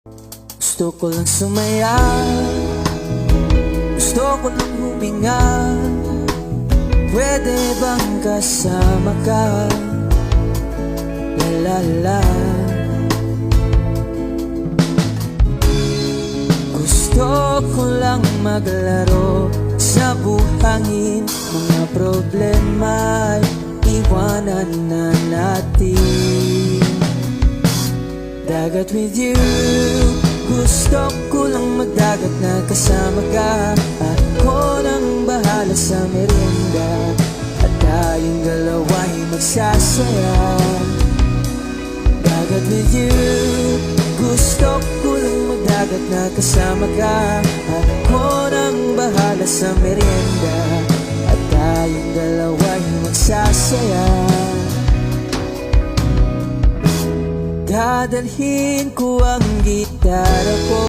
Gusto ko lang sumaya. Gusto ko lang huminga. Pwede bang kasama ka? La la la. Gusto ko lang maglaro Sa buhangin. Mga problema ay Iwanan na natin Dagat with you. Gusto ko lang magdagat na kasama ka. Ako nang bahala sa merienda At tayong dalawa'y magsasaya Dagat with you. Gusto ko lang magdagat na kasama ka. Ako nang bahala sa merienda At tayong dalawa'y magsasaya Dadalhin ko ang gitara